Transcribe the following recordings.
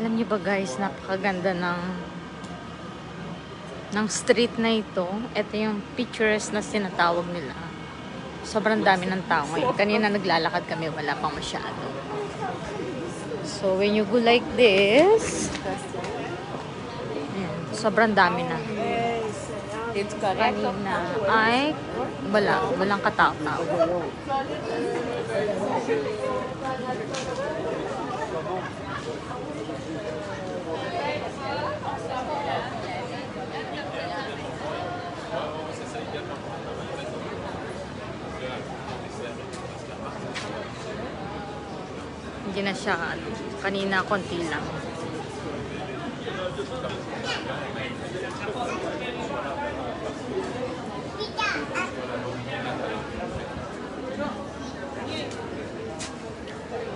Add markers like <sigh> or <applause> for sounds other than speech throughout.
Alam niyo ba guys, napakaganda ng ng street na ito. Ito yung pictures na sinatawag nila. Sobrang dami ng tao ngayon. Kanina naglalakad kami, wala pang masyado. So, when you go like this, ayan, sobrang dami na. Kanina ay wala, walang katao-tao. Hindi na siya, ano, kanina konti lang.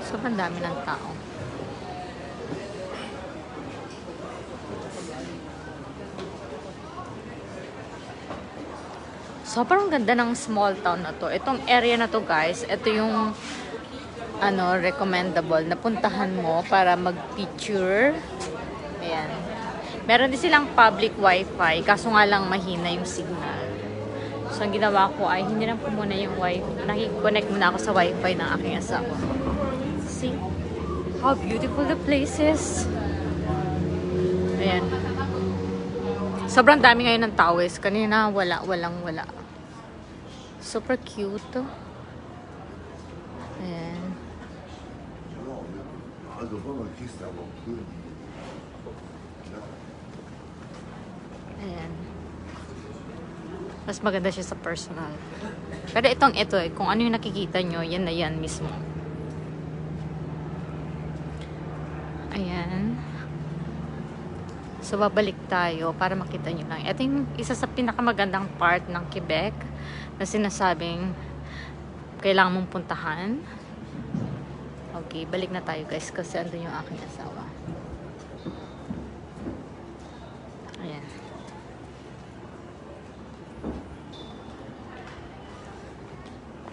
Sobrang dami ng tao. Sobrang ganda ng small town na to. Itong area na to guys, ito yung ano, recommendable na puntahan mo para mag-picture. Ayan. Meron din silang public wifi, kaso nga lang mahina yung signal. So, ang ginawa ko ay hindi lang po muna yung wifi. Nakikonnect muna ako sa wifi ng aking asawa. See how beautiful the place is. Ayan. Sobrang dami ngayon ng towers. Kanina wala, walang wala. Super cute. Ayan. Also von Kiste aber cool. Ayan. Mas maganda siya sa personal. Pero itong ito eh, kung ano yung nakikita nyo, yan na yan mismo. Ayan. So, babalik tayo para makita nyo lang. Ito yung isa sa pinakamagandang part ng Quebec na sinasabing kailangan mong puntahan. Okay, balik na tayo guys kasi andun yung aking asawa. Ayan.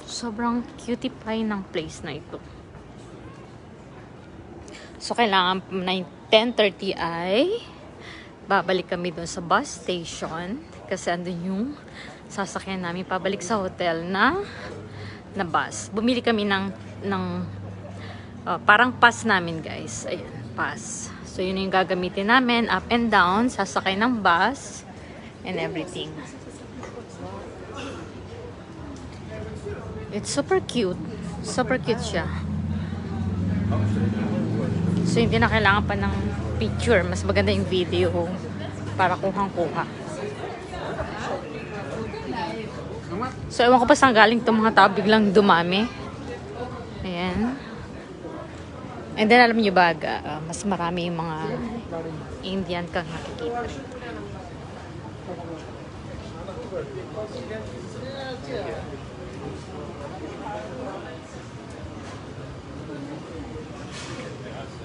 Sobrang cutie pie ng place na ito. So, kailangan 10.30 ay babalik kami doon sa bus station kasi andun yung sasakyan namin pabalik sa hotel na na bus. Bumili kami ng ng uh, parang pass namin, guys. Ayan, pass. So, yun yung gagamitin namin up and down, sasakay ng bus and everything. It's super cute. Super cute siya. So, hindi na kailangan pa ng picture. Mas maganda yung video para kuhang-kuha. So, ewan ko pa saan galing itong mga tao biglang dumami. Ayan. And then, alam niyo ba, ah, mas marami yung mga Indian kang nakikita.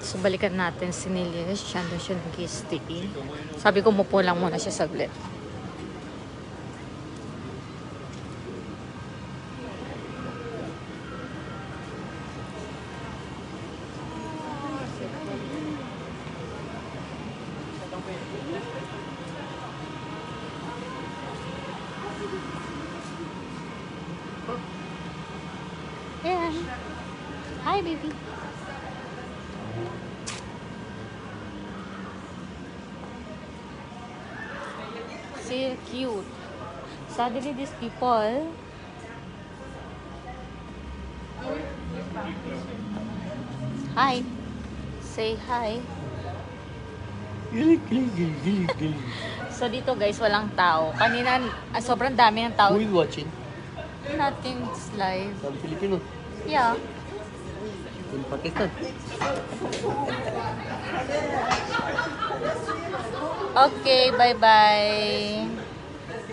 So, balikan natin si Nilis. Siya doon siya nag-sticky. Sabi ko, mupo lang muna siya saglit. Ayan. Hi, baby. So cute. Suddenly, these people Hi. Say hi. <laughs> So dito guys, walang tao. Kanina, ah, sobrang dami ng tao. Who is watching? Nothing's live. Filipino. Yeah. In Pakistan. Okay, bye-bye.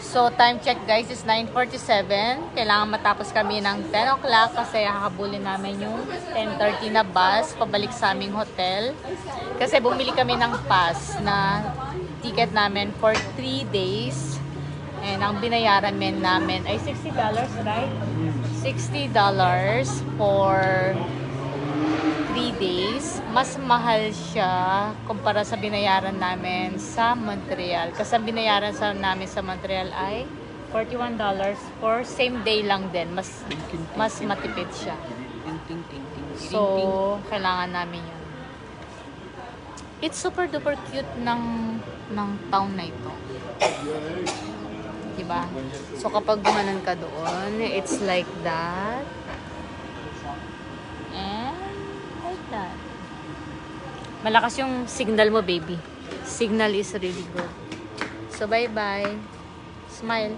So, time check guys is 9.47. Kailangan matapos kami ng 10 o'clock kasi hahabulin namin yung 10.30 na bus pabalik sa aming hotel. Kasi bumili kami ng pass na ticket namin for 3 days. And ang binayaran men namin ay $60, right? $60 for 3 days, mas mahal siya kumpara sa binayaran namin sa Montreal. Kasi ang binayaran sa namin sa Montreal ay $41 for same day lang din. Mas mas matipid siya. So, kailangan namin yun. It's super duper cute ng ng town na ito. Diba? So, kapag gumanan ka doon, it's like that. And like that. Malakas yung signal mo, baby. Signal is really good. So, bye-bye. Smile.